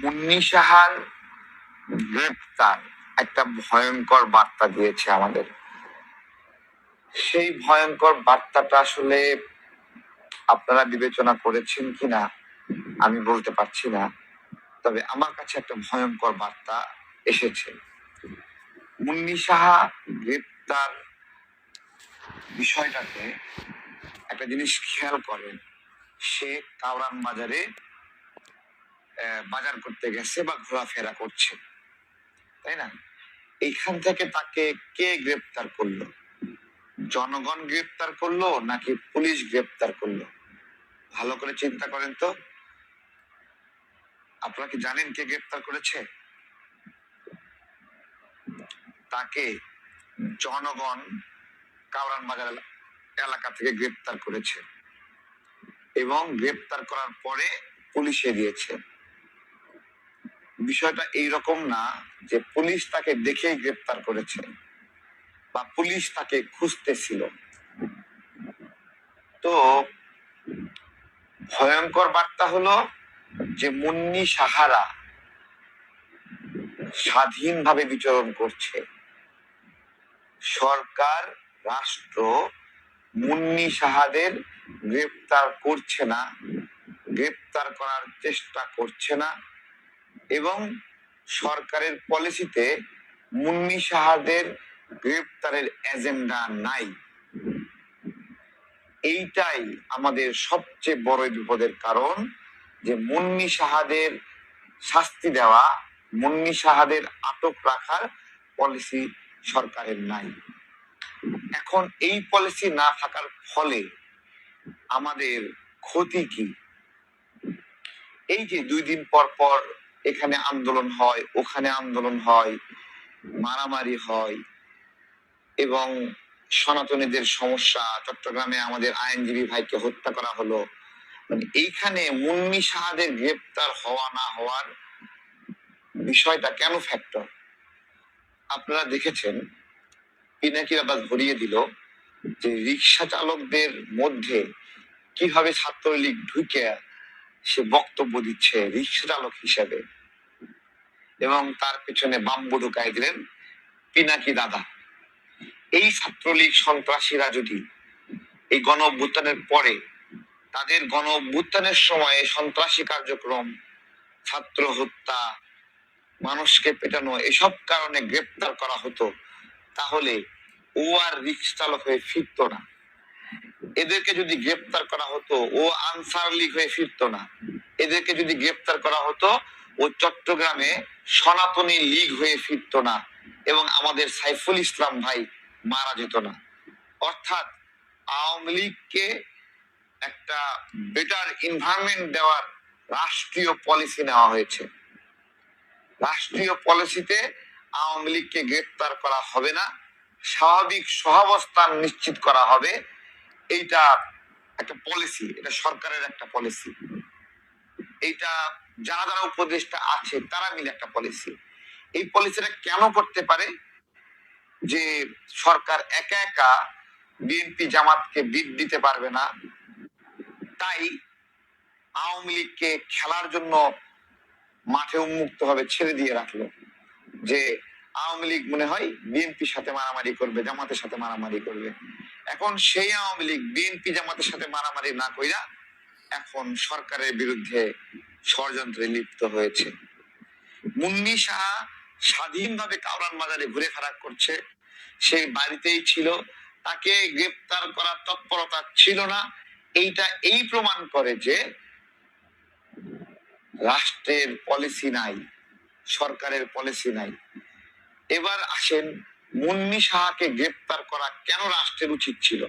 মুন্নি সাহার গ্রেপ্তার একটা ভয়ঙ্কর বার্তা দিয়েছে আমাদের। সেই ভয়ঙ্কর বার্তাটা আসলে আপনারা বিবেচনা করেছেন কিনা, আমি বলতে পারছি না। তবে আমার কাছে একটা ভয়ঙ্কর বার্তা এসেছে। মুন্নি সাহা গ্রেপ্তার বিষয়টাতে একটা জিনিস খেয়াল করেন। সে কাউরান বাজারে বাজার করতে গেছে বা ঘোরাফেরা করছে। তাই না? এইখান থেকে তাকে কে গ্রেপ্তার করল? জনগণ গ্রেপ্তার করল নাকি পুলিশ গ্রেপ্তার করল? ভালো করে চিন্তা করেন তো। আপনারা কি জানেন কে গ্রেপ্তার করেছে? তাকে জনগণ কাউরান বাজার এলাকা থেকে গ্রেপ্তার করেছে। এবং গ্রেপ্তার করার পরে পুলিশে দিয়েছে বিষয়টা এইরকম না যে পুলিশ তাকে দেখেই গ্রেপ্তার করেছে বা পুলিশ তাকে খুঁজতেছিল। তো ভয়ঙ্কর বার্তা হলো যে মুন্নি সাহারা স্বাধীনভাবে বিচরণ করছে। সরকার, রাষ্ট্র মুন্নি সাহাদের গ্রেপ্তার করছে না, গ্রেপ্তার করার চেষ্টা করছে না। এবং সরকারের পলিসিতে মুন্নি সাহাদের গ্রেপ্তারের এজেন্ডা নাই। এইটাই আমাদের সবচেয়ে বড় বিপদের কারণ যে মুন্নি সাহাদের শাস্তি দেওয়া, মুন্নি সাহাদের আটক রাখার পলিসি সরকারের নাই। এখন এই পলিসি না থাকার ফলে আমাদের ক্ষতি কি? এই যে দুই দিন পর পর এখানে আন্দোলন হয়, ওখানে আন্দোলন হয়, মারামারি হয় এবং সনাতনীদের সমস্যা, চট্টগ্রামে আমাদের আইনজীবী ভাইকে হত্যা করা হলো। মানে এইখানে মুন্নি সাহাদের গ্রেপ্তার হওয়া না হওয়ার বিষয়টা কেন ফ্যাক্টর আপনারা দেখেছেন পিনাকি বাবা ধরিয়ে দিল যে রিক্সা চালকদের মধ্যে কীভাবে ছাত্রলীগ ঢুকে সে বক্তব্য দিচ্ছে রিক্সা চালক হিসেবে। এবং তার পেছনে বাম্বু ঢুকাই দিলেন, পিনাকি দাদা, এই ছাত্রলীগ সন্ত্রাসীরা যদি এই গণ অভ্যুত্থানের পরে তাদের গণ অভ্যুত্থানের সময়ে সন্ত্রাসী কার্যক্রম, ছাত্র হত্যা, মানুষকে পেটানো, এসব কারণে গ্রেপ্তার করা হতো, তাহলে ও আর রিক্সা চালক হয়ে ফিরতো না। এদেরকে যদি গ্রেপ্তার করা হতো, ও আনসার লীগ হয়ে ফিরতো না। এদেরকে যদি গ্রেপ্তার করা হতো, ও চট্টগ্রামে সনাতনী লীগ হয়ে ফিরতো না এবং আমাদের সাইফুল ইসলাম ভাই মারা যেত না। অর্থাৎ আওয়ামী লীগকে একটা বেটার এনভায়রনমেন্ট দেওয়ার রাষ্ট্রীয় পলিসি নেওয়া হয়েছে। রাষ্ট্রীয় পলিসিতে আওয়ামী লীগকে গ্রেপ্তার করা হবে না। স্বাভাবিক সহাবস্থান নিশ্চিত করা হবে। এইটা একটা পলিসি এটা সরকারের একটা পলিসি এইটা যারা যারা উপদেষ্টা আছে, তারা মিলে একটা পলিসি এই পলিসিটা কেন করতে পারে? যে সরকার একা একা বিএনপি জামাতকে বিদ দিতে পারবে না। তাই আওয়ামী লীগকে খেলার জন্য মাঠে উন্মুক্ত ভাবে ছেড়ে দিয়ে রাখল। যে আওয়ামী লীগ মনে হয় বিএনপির সাথে মারামারি করবে, জামাতের সাথে মারামারি করবে। এখন সেই আওয়ামী লীগ, বিএনপি জামাতের সাথে মারামারি না কইরা এখন সরকারের বিরুদ্ধে ষড়যন্ত্রে লিপ্ত হয়েছে। মুন্নি শাহ স্বাধীনভাবে কাউরান বাজারে ঘুরে ফেরা করছে। সেই বাড়িতেই ছিল। তাকে গ্রেপ্তার করার তৎপরতা ছিল না। এইটা এই প্রমাণ করে যে রাষ্ট্রের পলিসি নাই, সরকারের পলিসি নাই। এবার আসেন মুন্নি সাহাকে গ্রেপ্তার করা কেন রাষ্ট্রের উচিত ছিল?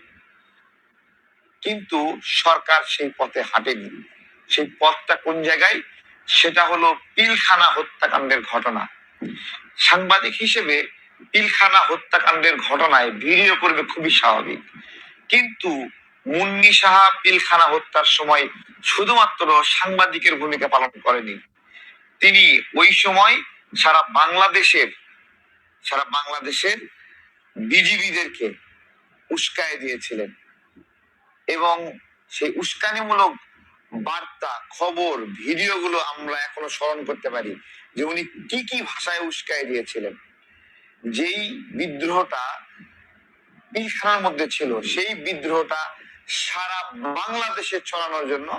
কিন্তু সরকার সেই পথে হাঁটেনি। সেই পথটা কোন জায়গায়? সেটা হলো পিলখানা হত্যাকাণ্ডের ঘটনা। সাংবাদিক হিসেবে পিলখানা হত্যাকাণ্ডের ঘটনায় ভিডিও করবে খুবই স্বাভাবিক। কিন্তু মুন্নি সাহা পিলখানা হত্যার সময় শুধুমাত্র সাংবাদিকের ভূমিকা পালন করেনি। তিনি ওই সময় সারা বাংলাদেশের সারা বাংলাদেশের বিজিবিদেরকে উস্কায় দিয়েছিলেন। এবং সেই উস্কানিমূলক বার্তা, খবর, ভিডিওগুলো আমরা এখনও স্মরণ করতে পারি যে উনি কি কি ভাষায় উস্কাই দিয়েছিলেন। যেই বিদ্রোহটা পিলখানার মধ্যে ছিল, সেই বিদ্রোহটা সারা বাংলাদেশে ছড়ানোর জন্য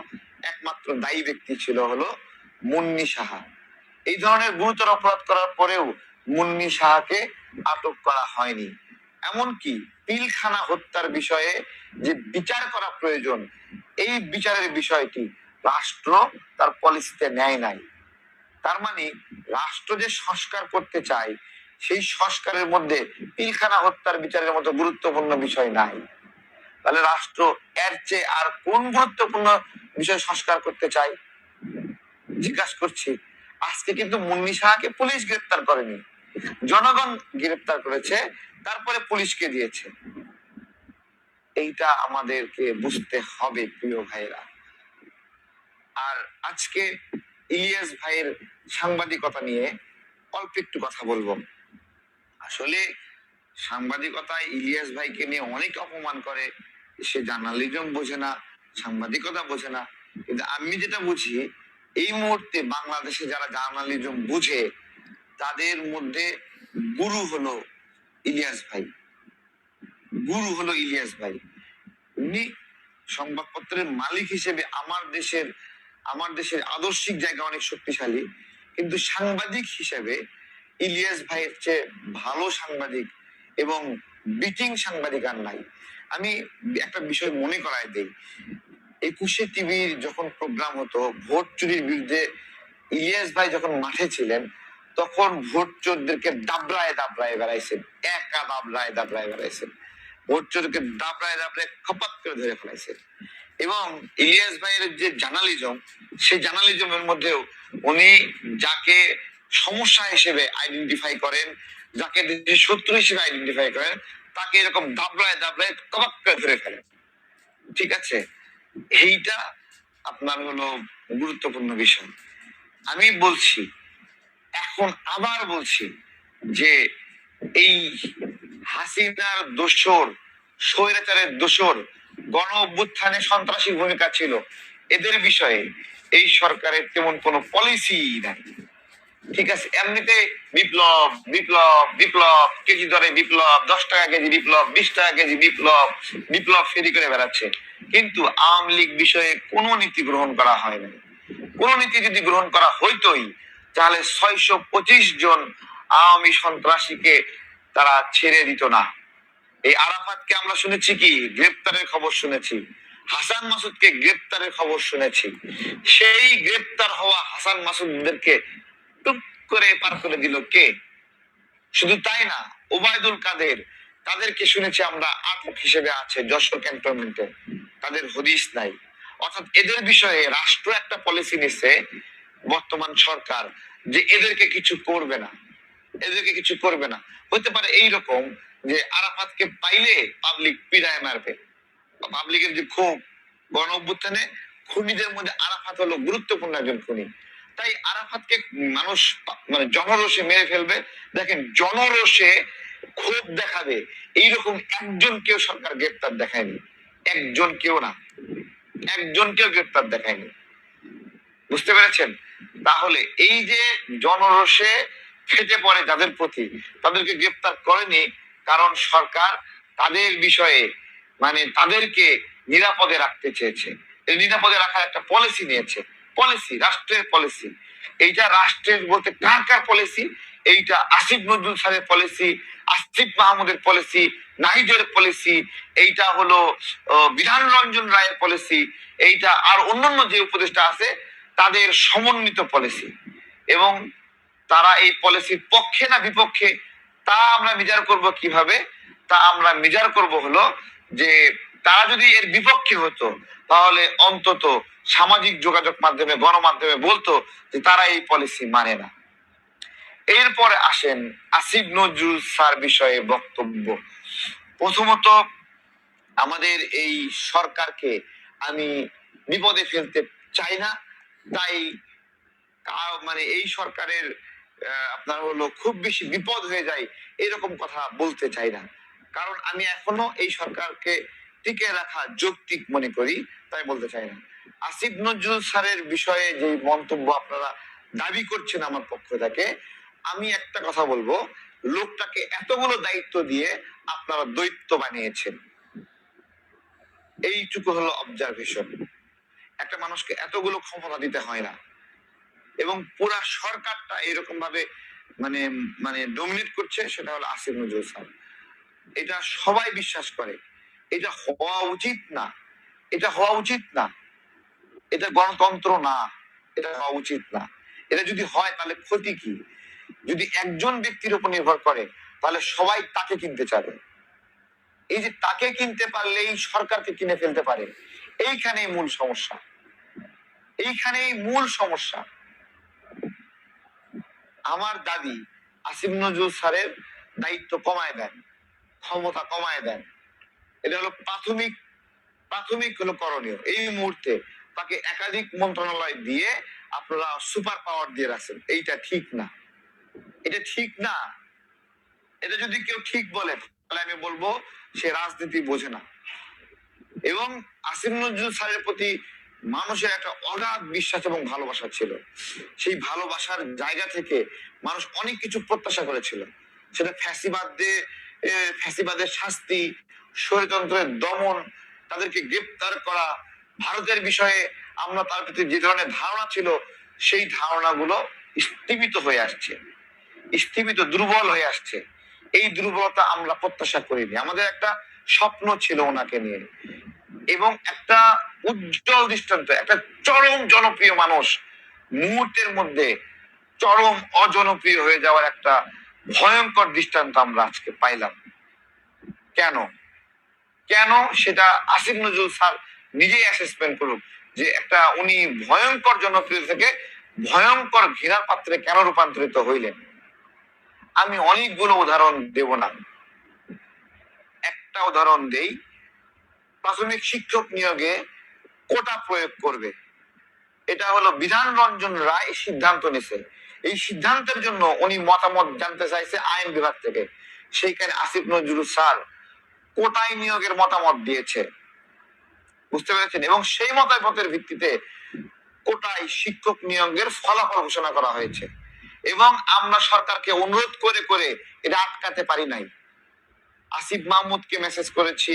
একমাত্র দায়ী ব্যক্তি ছিল হলো মুন্নি সাহা। এই ধরনের গুরুতর অপরাধ করার পরেও মুন্নি সাহাকে আটক করা হয়নি। এমনকি পিলখানা হত্যার বিষয়ে যে বিচার করা প্রয়োজন, এই বিচারের বিষয়টি রাষ্ট্র তার পলিসিতে নেয় নাই। তার মানে রাষ্ট্র যে সংস্কার করতে চায়, সেই সংস্কারের মধ্যে পিলখানা হত্যার বিচারের মতো গুরুত্বপূর্ণ বিষয় নাই। তাহলে রাষ্ট্র এর চেয়ে আর কোন গুরুত্বপূর্ণ বিষয় সংস্কার করতে চায়? জিজ্ঞাসা করছি, আজকে কিন্তু মুন্নি সাহাকে পুলিশ গ্রেপ্তার করেনি। জনগণ গ্রেপ্তার করেছে, তারপরে পুলিশকে দিয়েছে। এইটা আমাদেরকে বুঝতে হবে, প্রিয় ভাইরা আর আজকে ইলিয়াস ভাইয়ের সাংবাদিকতা নিয়ে অল্প একটু কথা বলব। আসলে সাংবাদিকতায় ইলিয়াস ভাইকে নিয়ে অনেক অপমান করে, সে জার্নালিজম বোঝে না, সাংবাদিকতা বোঝে না। কিন্তু আমি যেটা বুঝি, এই মুহূর্তে বাংলাদেশে যারা জার্নালিজম বুঝে তাদের মধ্যে গুরু হলো ইলিয়াস ভাই। গুরু হলো ইলিয়াস ভাই। উনি সংবাদপত্রের মালিক হিসেবে আমার দেশের আমার দেশের আদর্শিক জায়গা অনেক শক্তিশালী, কিন্তু সাংবাদিক হিসেবে ইলিয়াস ভাইয়ের চেয়ে ভালো সাংবাদিক এবং বিটিং সাংবাদিক আর নাই। আমি একটা বিষয় মনে করায় দেই, একুশে টিভির যখন প্রোগ্রাম হতো, ভোট চুরির বিরুদ্ধে ইলিয়াস ভাই যখন মাঠে ছিলেন তখন ভোট চোরদেরকে দাবড়ায় দাবড়ায় বেড়াইছেন একা দাবড়ায় দাবড়ায় বেড়াইছেন ভোট চোরকে দাবড়ায় দাবড়ায় খপাত করে ধরে ফেলাইছেন এবং ইলিয়াস ভাইয়ের যে জার্নালিজম, সেই জার্নালিজমের মধ্যেও উনি যাকে সমস্যা হিসেবে আইডেন্টিফাই করেন, যাকে শত্রু হিসেবে আইডেন্টিফাই করেন, তাকে এরকম দাবড়ায় দাবড়ায় কবাক করে ধরে ফেলেন। ঠিক আছে? এইটা আপনার হলো গুরুত্বপূর্ণ বিষয়। আমি বলছি এখন আবার বলছি যে এই হাসিনার দোসর, স্বৈরাচারের দোসর গণ অভ্যুত্থানে সন্ত্রাসী ভূমিকা ছিল। এদের বিষয়ে এই সরকারের তেমন কোনো পলিসি নাই। ঠিক আছে, এমনিতে বিপ্লব বিপ্লব বিপ্লব, কেজি দরে বিপ্লব, দশ টাকা কেজি বিপ্লব, বিশ টাকা কেজি বিপ্লব বিপ্লব ফেরি করে বেড়াচ্ছে। কিন্তু আওয়ামী লীগ বিষয়ে কোনো নীতি গ্রহণ করা হয় না কোন নীতি যদি গ্রহণ করা হইতই তাহলে ছয়শো পঁচিশ জন আওয়ামী সন্ত্রাসীকে তারা ছেড়ে দিত না। এই আরাফাতকে আমরা শুনেছি কি? গ্রেপ্তারের খবর শুনেছি। হাসান মাসুদকে গ্রেপ্তারের খবর শুনেছি। সেই গ্রেপ্তার হওয়া হাসান মাসুদদেরকে টুক করে পার করে দিল কে? শুধু তাই না, ওবায়দুল কাদের, তাদেরকে শুনেছি আমরা আটক হিসেবে আছে যশোর ক্যান্টনমেন্টে। তাদের হদিস নাই। অর্থাৎ এদের বিষয়ে রাষ্ট্র একটা পলিসি নিচ্ছে বর্তমান সরকার যে এদেরকে কিছু করবে না, এদেরকে কিছু করবে না। হতে পারে এই রকম যে আরাফাতকে পাইলে পাবলিক পিড়ায় মারবে। পাবলিকের যে ক্ষোভ গণ অভ্যুত্থানে খুনিদের মধ্যে আরাফাত হলো গুরুত্বপূর্ণ একজন খুনি। তাই আরাফাতকে মানুষ মানে জনরোষে মেরে ফেলবে। দেখেন, জনরোষে ক্ষোভ দেখাবে। এইরকম একজন কেউ সরকার গ্রেপ্তার দেখায়নি। একজন কেউ না। একজন কেউ গ্রেপ্তার দেখায়নি। বুঝতে পেরেছেন? তাহলে এই যে জনরোষে ফেটে পড়ে যাদের প্রতি, তাদেরকে গ্রেপ্তার করেনি কারণ সরকার তাদের বিষয়ে মানে তাদেরকে নিরাপদে রাখতে চেয়েছে। নিরাপদে রাখার একটা পলিসি নিয়েছে। পলিসি রাষ্ট্রের পলিসি এইটা রাষ্ট্রের বলতে কার কার পলিসি এইটা আসিফ নজরুল স্যারের পলিসি আসিফ মাহমুদের পলিসি নাহিদের পলিসি এইটা হলো বিধান রঞ্জন রায়ের পলিসি এইটা আর অন্যান্য যে উপদেষ্টা আছে তাদের সমন্বিত পলিসি এবং তারা এই পলিসির পক্ষে না বিপক্ষে, তা আমরা বিচার করব কীভাবে? তা আমরা বিচার করব হলো যে তারা যদি এর বিপক্ষে হতো, তাহলে অন্তত সামাজিক যোগাযোগ মাধ্যমে, গণমাধ্যমে বলতো যে তারা এই পলিসি মানে না। এরপরে আসেন আসিফ নজরুল স্যার বিষয়ে বক্তব্য। প্রথমত, আমাদের এই সরকারকে আমি বিপদে ফেলতে চাই না। তাই মানে এই সরকারের আপনার হলো খুব বেশি বিপদ হয়ে যায়, এরকম কথা বলতে চাই না। কারণ আমি এখনও এই সরকারকে টিকে রাখা যৌক্তিক মনে করি, তাই বলতে চাই না। আসিফ নজরুল স্যারের বিষয়ে যে মন্তব্য আপনারা দাবি করছেন আমার পক্ষ থেকে, আমি একটা কথা বলব, লোকটাকে এতগুলো দায়িত্ব দিয়ে আপনারা দৈত্য বানিয়েছেন। এইটুকু হলো অবজারভেশন একটা মানুষকে এতগুলো ক্ষমতা দিতে হয় না। এবং পুরা সরকারটা এরকম ভাবে মানে মানে ডমিনেট করছে, সেটা হলো আসিফ নজরুল স্যার এটা সবাই বিশ্বাস করে। এটা হওয়া উচিত না। এটা হওয়া উচিত না। এটা গণতন্ত্র না। এটা হওয়া উচিত না। এটা যদি হয়, তাহলে ক্ষতি কি? যদি একজন ব্যক্তির উপর নির্ভর করে, তাহলে সবাই তাকে কিনতে চাবে। এই যে তাকে কিনতে পারলেই সরকারকে কিনে ফেলতে পারে এইখানেই মূল সমস্যা। এইখানেই মূল সমস্যা। আমার দাবি আসিফ নজরুল স্যারের দায়িত্ব কমায় দেন, ক্ষমতা কমায় দেন। এটা হলো প্রাথমিক প্রাথমিক হলো করণীয়। এই মুহূর্তে তাকে একাধিক মন্ত্রণালয় দিয়ে আপনারা সুপার পাওয়ার দিয়ে রাখছেন। এইটা ঠিক না। এটা ঠিক না। এটা যদি কেউ ঠিক বলে, তাহলে আমি বলব সে রাজনীতি বোঝে না। এবং আসিফ নজরুল স্যারের প্রতি মানুষের একটা অগাধ বিশ্বাস এবং ভালোবাসা ছিল। সেই ভালোবাসার জায়গা থেকে মানুষ অনেক কিছু প্রত্যাশা করেছিল। সেটা ফ্যাসিবাদে এ, ফ্যাসিবাদের শাস্তি স্বৈরতন্ত্রের দমন তাদেরকে গ্রেপ্তার করা ভারতের বিষয়ে আমরা তার প্রতি যে ধরনের ধারণা ছিল সেই ধারণাগুলো স্থিমিত হয়ে আসছে। স্থিমিত দুর্বল হয়ে আসছে। এই দুর্বলতা আমরা প্রত্যাশা করিনি। আমাদের একটা স্বপ্ন ছিল ওনাকে নিয়ে। এবং একটা উজ্জ্বল দৃষ্টান্ত, একটা চরম জনপ্রিয় মানুষ, মুহূর্তের মধ্যে চরম অজনপ্রিয় হয়ে যাওয়ার একটা ভয়ঙ্কর দৃষ্টান্ত আমরা আজকে পাইলাম। কেন? কেন সেটা আসিফ নজরুল স্যার নিজেই অ্যাসেসমেন্ট করুক যে একটা উনি ভয়ঙ্কর জনপ্রিয় থেকে ভয়ঙ্কর ঘৃণার পাত্রে কেন রূপান্তরিত হইলেন? আমি অনেকগুলো উদাহরণ দেব না। একটা উদাহরণ দেই। প্রাথমিক শিক্ষক নিয়োগে কোটা প্রয়োগ করবে। এটা হলো বিধান রঞ্জন রায় সিদ্ধান্ত নিছে এই সিদ্ধান্তের জন্য উনি মতামত জানতে চাইছে আইন বিভাগ থেকে। সেইখানে আসিফ নজরুল স্যার কোটায় নিয়োগের মতামত দিয়েছে। বুঝতে পেরেছেন? এবং সেই মতামতের ভিত্তিতে কোটায় শিক্ষক নিয়োগের ফলাফল ঘোষণা করা হয়েছে। এবং আমরা সরকারকে অনুরোধ করে করে এটা আটকাতে পারি নাই। আসিফ মাহমুদকে মেসেজ করেছি,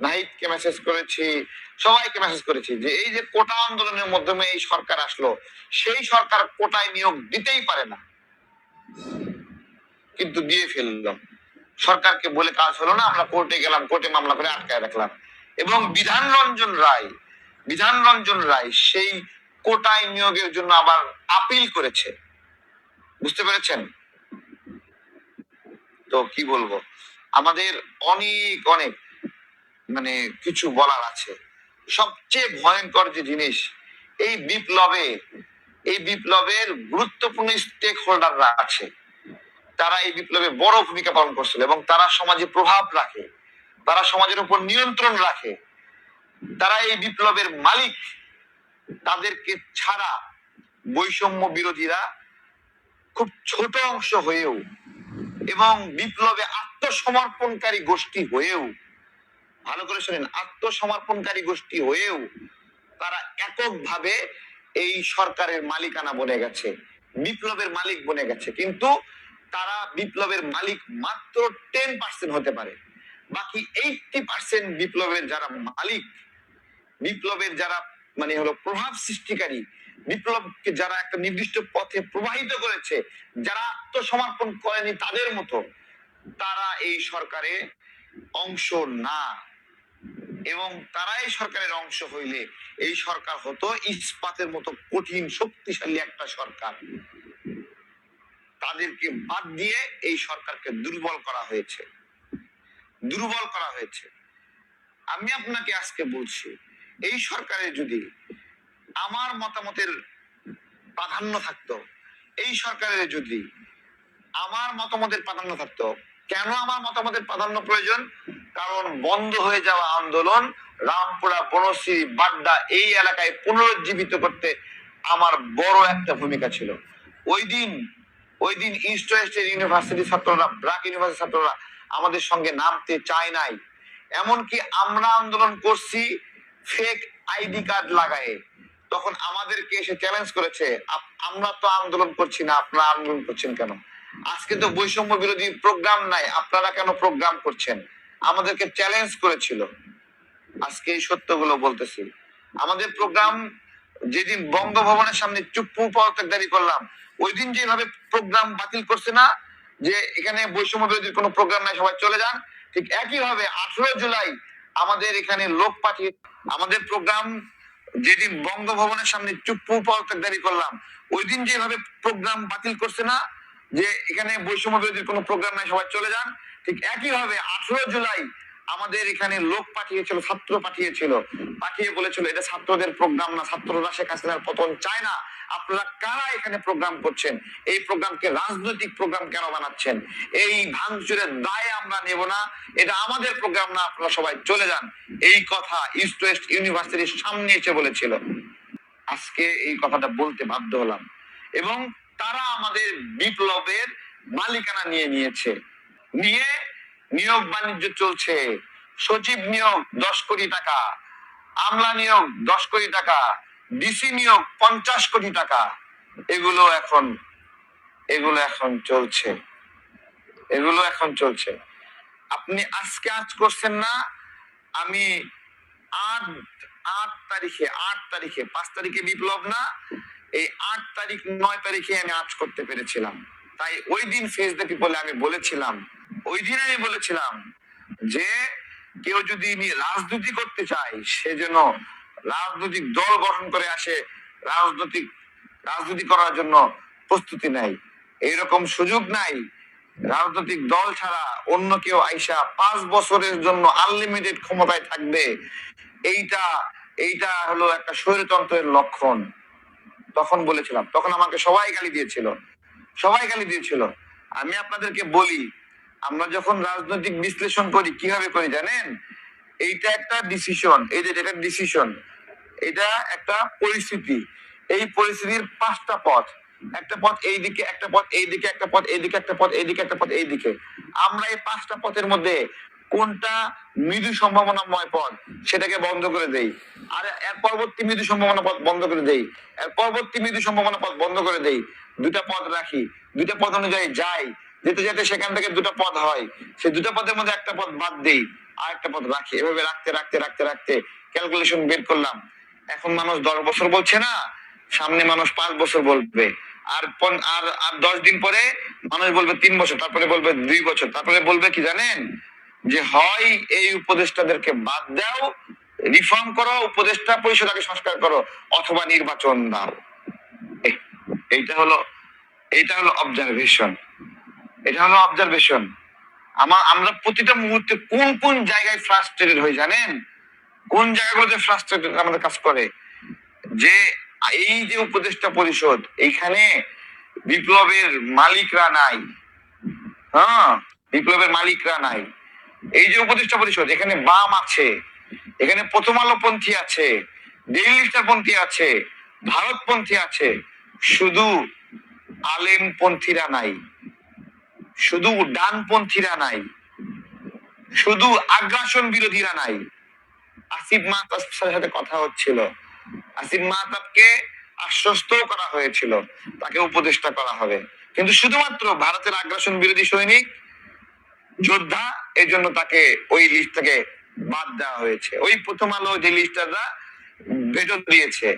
নাহিদকে মেসেজ করেছি, সবাইকে মেসেজ করেছি যে এই যে কোটা আন্দোলনের মাধ্যমে এই সরকার আসলো, সেই সরকার কোটায় নিয়োগ দিতেই পারে না। কিন্তু দিয়ে ফেলল। সরকারকে বলে কাজ হলো না, আমরা কোর্টে গেলাম, কোর্টে মামলা করে আটকায় রাখলাম। এবং বিধান রঞ্জন রায়, বিধান রঞ্জন রায় সেই কোটায় নিয়োগের জন্য আবার আপিল করেছে। বুঝতে পেরেছেন? তো কি বলব? আমাদের অনেক অনেক মানে কিছু বলার আছে। সবচেয়ে ভয়ঙ্কর যে জিনিস, এই বিপ্লবে, এই বিপ্লবের গুরুত্বপূর্ণ স্টেক হোল্ডাররা আছে। তারা এই বিপ্লবে বড় ভূমিকা পালন করছিল এবং তারা সমাজে প্রভাব রাখে, তারা সমাজের উপর নিয়ন্ত্রণ রাখে। তারা এই বিপ্লবের মালিক, তাদেরকে ছাড়া বৈষম্য বিরোধীরা খুব ছোট অংশ হয়েও এবং বিপ্লবে আত্মসমর্পণকারী গোষ্ঠী হয়েও, ভালো করে শোনেন, আত্মসমর্পণকারী গোষ্ঠী হয়েও তারা এককভাবে এই সরকারের মালিকানা বনে গেছে, বিপ্লবের মালিক বনে গেছে। কিন্তু তারা বিপ্লবের মালিক মাত্র টেন পার্সেন্ট হতে পারে। বাকি এইটটি পার্সেন্ট বিপ্লবের যারা মালিক, বিপ্লবের যারা মানে হলো প্রভাব সৃষ্টিকারী বিপ্লবকে যারা একটা নির্দিষ্ট পথে প্রবাহিত করেছে, যারা আত্মসমর্পণ করেনি তাদের মতো, তারা এই সরকারে অংশ না। এবং তারাই সরকারের অংশ হইলে এই সরকার হতো ইস্পাতের মতো কঠিন, শক্তিশালী একটা সরকার। তাদেরকে বাদ দিয়ে এই সরকারকে দুর্বল করা হয়েছে। দুর্বল করা হয়েছে। আমি আপনাকে আজকে বলছি, এই সরকারে যদি আমার মতামতের প্রাধান্য থাকতো। এই সরকারের যদি আমার মতামতের প্রাধান্য থাকতো, কেন আমার মতামতের প্রাধান্য প্রয়োজন? কারণ বন্ধ হয়ে যাওয়া আন্দোলন রামপুরা বনশ্রী বাড্ডা এই এলাকায় পুনরুজ্জীবিত করতে আমার বড় একটা ভূমিকা ছিল। ওই দিন ওই দিন ইস্ট ওয়েস্ট ইউনিভার্সিটি ছাত্ররা ব্রাক ইউনিভার্সিটি ছাত্ররা আমাদের সঙ্গে নামতে চায় নাই। এমনকি আমরা আন্দোলন করছি ফেক আইডি কার্ড লাগায়ে। তখন আমাদেরকে এসে চ্যালেঞ্জ করেছে আমরা তো আন্দোলন করছি না, আপনারা আন্দোলন করছেন কেন? আজকে তো বৈষম্য বিরোধী প্রোগ্রাম নাই, আপনারা কেন প্রোগ্রাম করছেন? আমাদেরকে চ্যালেঞ্জ করেছিল। আজকে এই সত্যগুলো বলতেছি। আমাদের প্রোগ্রাম যেদিন বঙ্গভবনের সামনে চুপ্পু পদত্যাগদারি করলাম ওই দিন যেভাবে প্রোগ্রাম বাতিল করছে না, যে এখানে বৈষম্য বিরোধী কোনো প্রোগ্রাম নাই, সবাই চলে যান, ঠিক একই ভাবে আঠারো জুলাই আমাদের এখানে লোক পাঠিয়ে, আমাদের প্রোগ্রাম যেদিন বঙ্গভবনের সামনে চুপ্পু পদত্যাগদারি করলাম ওই দিন যেভাবে প্রোগ্রাম বাতিল করছে না, যে এখানে বৈষম্য বিরোধী কোনো প্রোগ্রাম নাই, সবাই চলে যান। ঠিক একইভাবে আঠারো জুলাই আমাদের এখানে লোক পাঠিয়েছিল, ছাত্র পাঠিয়েছিল। পাঠিয়ে বলেছিল, এটা ছাত্রদের প্রোগ্রাম না, ছাত্ররা শেখ হাসিনার পতন চায় না। আপনারা কারা এখানে প্রোগ্রাম করছেন? এই প্রোগ্রামকে রাজনৈতিক প্রোগ্রাম কেন বানাচ্ছেন? এই ভাঙচুরের দায় আমরা নেব না। এটা আমাদের প্রোগ্রাম না, আপনারা সবাই চলে যান। এই কথা ইস্ট ওয়েস্ট ইউনিভার্সিটির সামনে এসে বলেছিল। আজকে এই কথাটা বলতে বাধ্য হলাম। এবং তারা আমাদের বিপ্লবের মালিকানা নিয়ে নিয়েছে। নিয়ে নিয়োগ বাণিজ্য চলছে। সচিব নিয়োগ দশ কোটি টাকা, আমলা নিয়োগ দশ কোটি টাকা, ডিসি নিয়োগ পঞ্চাশ কোটি টাকা। এগুলো এখন এগুলো এখন চলছে। এগুলো এখন চলছে। আপনি আজকে আজ করছেন না, আমি আট আট তারিখে আট তারিখে, পাঁচ তারিখে বিপ্লব না, এই আট তারিখ নয় তারিখে আমি আজ করতে পেরেছিলাম। তাই ওই দিন ফেস দ্য পিপলে আমি বলেছিলাম, ওই দিন আমি বলেছিলাম যে কেউ যদি রাজনীতি করতে চায়, সে যেন রাজনৈতিক দল গঠন করে আসে, রাজনৈতিক, রাজনীতি করার জন্য প্রস্তুতি নাই এইরকম সুযোগ নাই। রাজনৈতিক দল ছাড়া অন্য কেউ আইসা পাঁচ বছরের জন্য আনলিমিটেড ক্ষমতায় থাকবে। এইটা এইটা হলো একটা স্বৈরতন্ত্রের লক্ষণ। তখন বলেছিলাম, তখন আমাকে সবাই গালি দিয়েছিল। সবাই গালি দিয়েছিল। আমি আপনাদেরকে বলি, আমরা যখন রাজনৈতিক বিশ্লেষণ করি, কীভাবে করি জানেন? এইটা একটা ডিসিশন এই যে এটা ডিসিশন এটা একটা পরিস্থিতি। এই পরিস্থিতির পাঁচটা পথ, একটা পথ এই দিকে একটা পথ এই দিকে একটা পথ এইদিকে, একটা পথ এইদিকে, একটা পথ এইদিকে। আমরা এই পাঁচটা পথের মধ্যে কোনটা মৃদু সম্ভাবনাময় পথ, সেটাকে বন্ধ করে দেই। আর এর পরবর্তী মৃদু সম্ভাবনা পথ বন্ধ করে দেই। এর পরবর্তী মৃদু সম্ভাবনা পথ বন্ধ করে দেই। দুটা পথ রাখি। দুটা পদ অনুযায়ী যাই। যেতে যেতে সেখান থেকে দুটো পথ হয়। সেই দুটা পদের মধ্যে একটা পথ বাদ দেই, আর একটা পথ রাখি। এভাবে রাখতে রাখতে রাখতে রাখতে ক্যালকুলেশন বের করলাম। এখন মানুষ দশ বছর বলছে না, সামনে মানুষ পাঁচ বছর বলবে। আর আর আর দশ দিন পরে মানুষ বলবে তিন বছর, তারপরে বলবে দুই বছর, তারপরে বলবে কি জানেন? যে হয় এই উপদেষ্টাদেরকে বাদ দাও রিফর্ম করো, উপদেষ্টা পরিষদ আগে সংস্কার করো, অথবা নির্বাচন দাও। এইটা হলো এইটা হলো অবজারভেশন এটা হলো অবজারভেশন আমার আমরা প্রতিটা মুহূর্তে কোন কোন জায়গায় ফ্রাস্ট্রেটেড হয়ে জানেন? কোন জায়গাগুলোতে ফ্রাস্ট্রেটেড আমাদের কাজ করে? যে এই যে উপদেষ্টা পরিষদ, এইখানে বিপ্লবের মালিকরা নাই। হ্যাঁ বিপ্লবের মালিকরা নাই। এই যে উপদেষ্টা পরিষদ, এখানে বাম আছে, এখানে প্রথম আলো পন্থী আছে ডেইলি পন্থী আছে, ভারতপন্থী আছে। শুধু আলেম পন্থীরা নাই, শুধু ডানপন্থীরা নাই, শুধু আগ্রাসন বিরোধীরা নাই। আসিফ মাহতাব সাথে কথা হচ্ছিল। আসিফ মাহতাবকে আশ্বস্ত করা হয়েছিল, তাকে উপদেষ্টা করা হবে। কিন্তু শুধুমাত্র ভারতের আগ্রাসন বিরোধী সৈনিক, যোদ্ধা এই জন্য তাকে ওই লিস্ট থেকে বাদ দেওয়া হয়েছে। ওই প্রথম আলো যে লিস্টাররা ভেটো দিয়েছে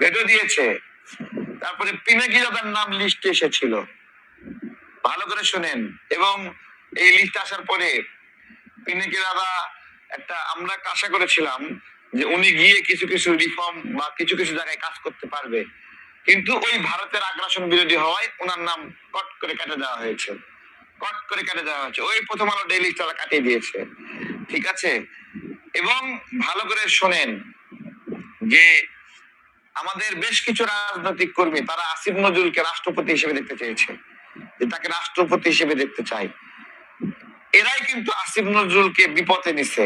ভেটো দিয়েছে। তারপরে পিনাকি দাদার নাম লিস্টে এসেছিল। ভালো করে শুনেন। এবং এই লিস্ট আসার পরে পিনাকি দাদা একটা আমরা আশা করেছিলাম যে উনি গিয়ে কিছু কিছু রিফর্ম বা কিছু কিছু জায়গায় কাজ করতে পারবে। কিন্তু ওই ভারতের আগ্রাসন বিরোধী হওয়ায় ওনার নাম কট করে কেটে দেওয়া হয়েছে। কট করে কেটে দেওয়া হয়েছে। ওই প্রথম আলো ডেইলি তারা কাটিয়ে দিয়েছে। ঠিক আছে? এবং ভালো করে শোনেন যে আমাদের বেশ কিছু রাজনৈতিক কর্মী, তারা আসিফ নজরুলকে রাষ্ট্রপতি হিসেবে দেখতে চেয়েছে, যে তাকে রাষ্ট্রপতি হিসেবে দেখতে চায় এরাই কিন্তু আসিফ নজরুলকে বিপদে নিছে।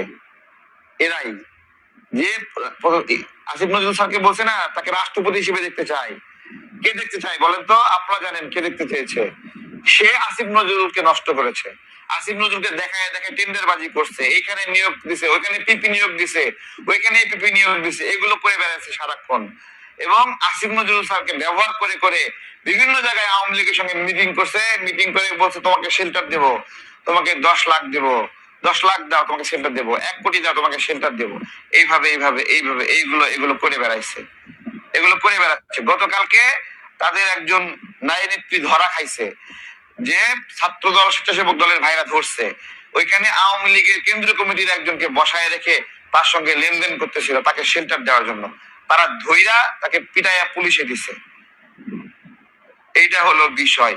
এরাই। যে আসিফ নজরুল স্যারকে বলছে না, তাকে রাষ্ট্রপতি হিসেবে দেখতে চায় কে দেখতে চায় বলেন তো? আপনারা জানেন কে দেখতে চেয়েছে। সে আসিফ নজরুলকে নষ্ট করেছে। আসিফ নজরুলকে দেখায় দেখায় টেন্ডার বাজি করছে। এইখানে নিয়োগ দিছে, ওইখানে পিপি নিয়োগ দিছে, ওইখানে পিপি নিয়োগ দিছে, এগুলো করে বেড়াচ্ছে সারাক্ষণ। এবং আসিফ নজরুল স্যারকে ব্যবহার করে করে বিভিন্ন জায়গায় আওয়ামী লীগের সঙ্গে মিটিং করছে। মিটিং করে বলছে, তোমাকে শেল্টার দেব। তোমাকে দশ লাখ দেব। দশ লাখ দাও, তোমাকে শেল্টার দেবো। এক কোটি দাও, তোমাকে শেল্টার দেবো। এইভাবে এইভাবে এইভাবে, এইগুলো, এগুলো করে বেড়াইছে। এগুলো করে বেড়াচ্ছে। গতকালকে তাদের একজন নারী নেত্রী ধরা খাইছে, যে ছাত্র দল স্বেচ্ছাসেবক দলের ভাইরা ধরছে। ওইখানে আওয়ামী লীগের কেন্দ্রীয় কমিটির একজনকে বসায় রেখে তার সঙ্গে লেনদেন করতেছিল, তাকে শেল্টার দেওয়ার জন্য। তারা ধৈরা তাকে পিটাইয়া পুলিশে দিছে। এইটা হলো বিষয়।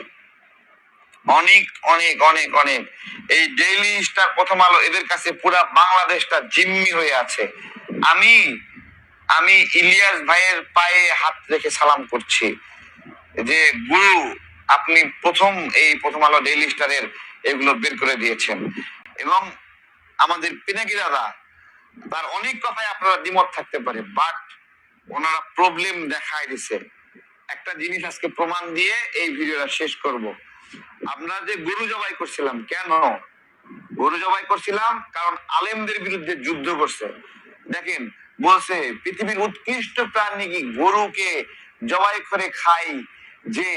অনেক অনেক অনেক অনেক। এই ডেইলি স্টার প্রথম আলো এদের কাছে পুরা বাংলাদেশটা জিম্মি হয়ে আছে। আমি আমি ইলিয়াস ভাইয়ের পায়ে হাত রেখে সালাম করছি যে, গুরু, আপনি প্রথম এই প্রথম আলো ডেইলি স্টারের এগুলো বের করে দিয়েছেন। এবং আমাদের পিনাকি দাদা তার অনেক কথাই আপনারা দ্বিমত থাকতে পারে বাট ওনারা প্রবলেম দেখায় দিছে। একটা জিনিস আজকে প্রমাণ দিয়ে এই ভিডিওটা শেষ করব। আমরা যে গরু জবাই করছিলাম, কেন? গরু জবাই করছিলাম কারণ আলেমদের বিরুদ্ধে যুদ্ধ করছে। দেখেন, বলছে, পৃথিবীর উৎকৃষ্ট প্রাণী কি গরুকে জবাই করে খাই যে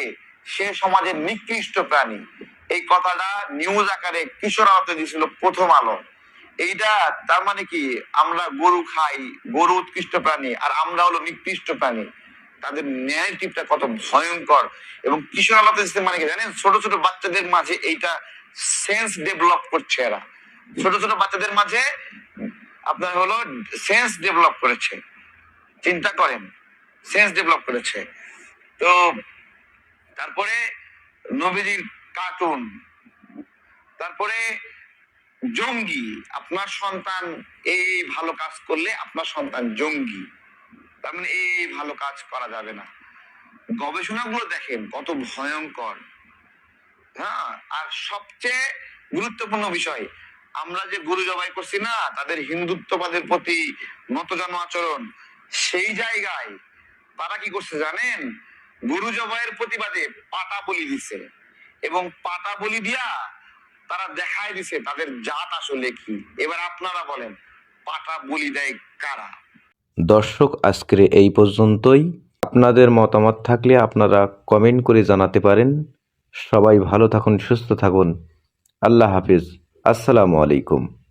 সে সমাজের নিকৃষ্ট প্রাণী? এই কথাটা নিউজ আকারে কিশোর আহত দিয়েছিল প্রথম আলো। এইটা তার মানে কি? আমরা গরু খাই, গরু উৎকৃষ্ট প্রাণী, আর আমরা হলো নিকৃষ্ট প্রাণী। তাদের ন্যারেটিভটা কত ভয়ঙ্কর। এবং কিশোর সিস্টেম মানে কি জানেন? ছোট ছোট বাচ্চাদের মাঝে এইটা সেন্স ডেভেলপ করছে এরা। ছোট ছোট বাচ্চাদের মাঝে আপনার হলো সেন্স ডেভেলপ করেছে। চিন্তা করেন সেন্স ডেভেলপ করেছে। তো তারপরে নবীজির কার্টুন তারপরে জঙ্গি। আপনার সন্তান এই ভালো কাজ করলে আপনার সন্তান জঙ্গি। তার মানে এই ভালো কাজ করা যাবে না। গবেষণাগুলো দেখেন কত ভয়ঙ্কর। হ্যাঁ? আর সবচেয়ে গুরুত্বপূর্ণ বিষয়, আমরা যে গুরু জবাই করছি না, তাদের হিন্দুত্ববাদের প্রতি নতজন আচরণ, সেই জায়গায় তারা কি করছে জানেন? গুরু জবাইয়ের প্রতিবাদে পাটা বলি দিছে। এবং পাটা বলি দিয়া তারা দেখায় দিছে তাদের জাত আসলে কি। এবার আপনারা বলেন, পাটা বলি দেয় কারা? দর্শক, আজকের এই পর্যন্তই। আপনাদের মতামত থাকলে আপনারা কমেন্ট করে জানাতে পারেন। সবাই ভালো থাকুন, সুস্থ থাকুন। আল্লাহ হাফিজ। আসসালামু আলাইকুম।